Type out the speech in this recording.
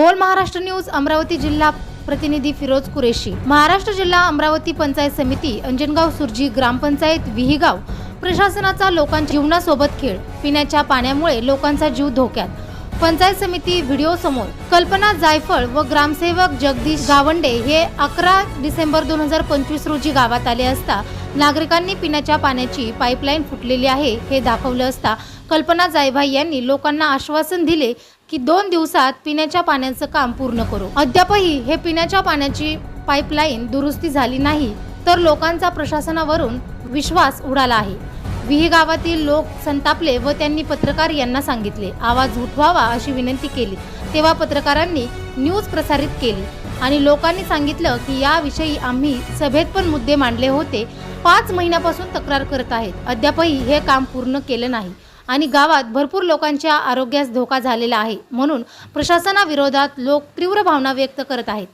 बोल महाराष्ट्र न्यूज अमरावती जिल्हा प्रतिनिधी फिरोज कुरेशी. महाराष्ट्र जिल्हा अमरावती पंचायत समिती अंजनगाव सुरजी ग्रामपंचायत विहीगाव प्रशासनाचा लोकांच्या जीवनासोबत खेळ. पिण्याच्या पाण्यामुळे लोकांचा जीव धोक्यात. पंचायत समिती व्हिडिओ समोर कल्पना जायफळ व ग्रामसेवक जगदीश गावंडे हे अकरा डिसेंबर दोन हजार पंचवीस रोजी गावात आले असता नागरिकांनी पिण्याच्या पाण्याची पाईपलाईन फुटलेली आहे हे दाखवलं असता कल्पना जायभाई यांनी लोकांना आश्वासन दिले की दोन दिवसात पिण्याच्या पाण्याचं काम पूर्ण करू. अद्यापही हे पिण्याच्या पाण्याची पाईपलाईन दुरुस्ती झाली नाही तर लोकांचा प्रशासनावरून विश्वास उडाला आहे. विही गावातील लोक संतापले व त्यांनी पत्रकार यांना सांगितले. आवाज उठवावा अशी विनंती केली. तेव्हा पत्रकारांनी न्यूज प्रसारित केली आणि लोकांनी सांगितलं की याविषयी आम्ही सभेत पण मुद्दे मांडले होते. पाच महिन्यापासून तक्रार करत आहेत. अद्यापही हे काम पूर्ण केलं नाही आणि गावात भरपूर लोकांच्या आरोग्यास धोका झालेला आहे म्हणून प्रशासनाविरोधात लोक तीव्र भावना व्यक्त करत आहेत.